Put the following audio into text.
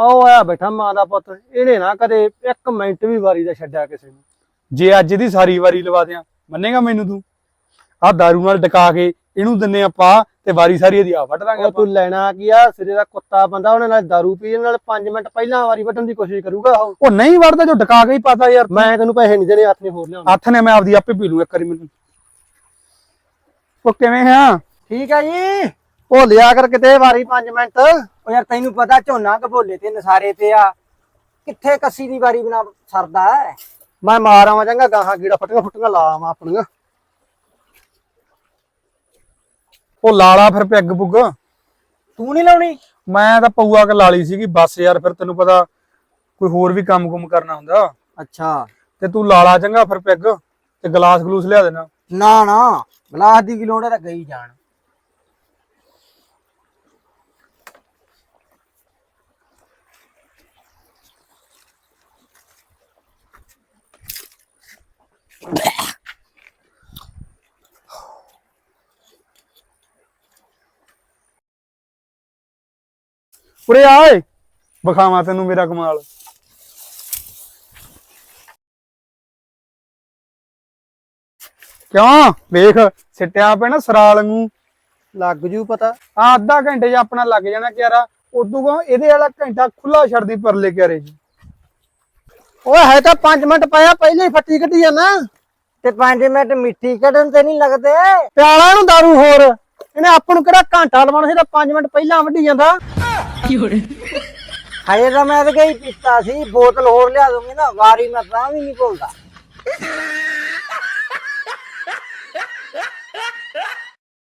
ਆਓ ਆਇਆ ਬੈਠਾ ਮਾਂ ਦਾ ਪੁੱਤ ਇਹਨੇ ਨਾ ਕਦੇ ਇੱਕ ਮਿੰਟ ਵੀ ਵਾਰੀ ਦਾ ਛੱਡਿਆ ਕਿਸੇ ਨੂੰ। ਜੇ ਅੱਜ ਇਹਦੀ ਸਾਰੀ ਵਾਰੀ ਲਵਾ ਦਿਆਂ ਮੰਨੇਗਾ ਮੈਨੂੰ ਤੂੰ? ਆਹ ਦਾਰੂ ਨਾਲ ਡਕਾ ਕੇ ਇਹਨੂੰ ਦਿੰਨੇ ਆਪਾਂ ਤੇ ਵਾਰੀ ਸਾਰੀ ਇਹਦੀ ਆ ਵੱਢ ਦਾਂਗੇ ਉਹ ਆਪਾਂ। ਤੂੰ ਲੈਣਾ ਕੀ ਆ? ਸਿਰੇ ਦਾ ਕੁੱਤਾ ਬੰਦਾ ਉਹਨੇ ਨਾਲ ਦਾਰੂ ਪੀਣ ਨਾਲ 5 ਮਿੰਟ ਪਹਿਲਾਂ ਵਾਰੀ ਵੱਢਣ ਦੀ ਕੋਸ਼ਿਸ਼ ਕਰੂਗਾ ਉਹ? ਉਹ ਨਹੀਂ ਵੜਦਾ ਜੋ ਡਕਾ ਕੇ ਹੀ ਪਤਾ ਯਾਰ ਮੈਂ ਤੈਨੂੰ ਪੈਸੇ ਨਹੀਂ ਦੇਣੇ ਹੱਥ ਨੇ ਹੋਰ ਲਿਆਉਣਾ। ਹੱਥ ਨੇ ਮੈਂ ਆਪਦੀ ਆਪੇ ਪੀ ਲੂ ਇੱਕ ਵਾਰੀ ਮੈਨੂੰ। ਉਹ ਕਿਵੇਂ ਆ? ਠੀਕ ਹੈ ਜੀ? ਉਹ ਲਿਆ ਕਰ ਕਿਤੇ ਵਾਰੀ 5 ਮਿੰਟ। ਉਹ ਯਾਰ ਤੈਨੂੰ ਪਤਾ ਝੋਨਾ ਘਬੋਲੇ ਤੇ ਨਸਾਰੇ ਤੇ ਆ। ਕਿੱਥੇ ਕੱਸੀ ਦੀ ਵਾਰੀ ਬਣਾ ਸਰਦਾ ਹੈ ਮੈਂ ਮਾਰ ਆਵਾਂ ਚੰਗਾ ਗਾਹਾਂ ਕੀੜਾ ਫਟੀਆਂ ਫੁੱਟੀਆਂ ਲਾ ਆਵਾਂ ਆਪਣੀਆਂ। ਉਹ ਲਾਲਾ ਫਿਰ ਪੈਗ ਪੁੱਗ। ਤੂੰ ਨਹੀਂ ਲਾਉਣੀ? ਮੈਂ ਤਾਂ ਪਊਆ ਕੇ ਲਾਲੀ ਸੀਗੀ ਬਸ ਯਾਰ ਫਿਰ ਤੈਨੂੰ ਪਤਾ ਕੋਈ ਹੋਰ ਵੀ ਕੰਮ ਕੁਮ ਕਰਨਾ ਹੁੰਦਾ। ਅੱਛਾ। ਤੇ ਤੂੰ ਲਾਲਾ ਚੰਗਾ ਫਿਰ ਪੈਗ ਤੇ ਗਲਾਸ ਗਲੂਸ ਲਿਆ ਦੇਣਾ। ਨਾ ਨਾ ਗਲਾਸ ਦੀ ਕੀ ਲੋੜ ਹੈ ਤਾਂ ਗਈ ਜਾਣ। ਉਰੇ ਆ ਓਏ। ਵਿਖਾਵਾਂ ਤੈਨੂੰ ਮੇਰਾ ਕਮਾਲ। ਕਿਉਂ? ਵੇਖ ਸਿੱਟਿਆ ਨਾ ਸਰਾਲ ਨੂੰ ਲੱਗ ਜੂ ਪਤਾ। ਆ ਅੱਧਾ ਘੰਟੇ 'ਚ ਆਪਣਾ ਲੱਗ ਜਾਣਾ ਕਿਆਰਾ। ਉਦੋਂ ਕੋ ਇਹਦੇ ਵਾਲਾ ਘੰਟਾ ਖੁੱਲਾ ਛੱਡਦੀ ਪਰਲੇ ਕਿਆਰੇ 'ਚ। ਓਏ ਹੈ ਤਾਂ 5 ਮਿੰਟ ਪਿਆ ਪਹਿਲੇ ਹੀ ਫੱਟੀ ਕੱਢੀ ਜਾਂਦਾ ਤੇ 5 ਮਿੰਟ ਮਿੱਟੀ ਕੱਢਣ ਤੇ ਨਹੀਂ ਲੱਗਦੇ? ਪਿਆਲਾ ਨੂੰ ਦਾਰੂ ਹੋਰ। ਇਹਨੇ ਆਪਾਂ ਨੂੰ ਕਿਹੜਾ ਘੰਟਾ ਲਵਾਉਣਾ ਸੀ ਤਾਂ 5 ਮਿੰਟ ਪਹਿਲਾਂ ਵੱਢੀ ਜਾਂਦਾ। ਹਜੇ ਤਾਂ ਮੈਂ ਤਾਂ ਗਈ ਪੀਤਾ ਸੀ ਬੋਤਲ ਹੋਰ ਲਿਆ ਦੂੰਗੀ ਨਾ ਵਾਰੀ ਮੈਂ ਤਾਂ ਵੀ ਨਹੀਂ ਭੁੱਲਦਾ।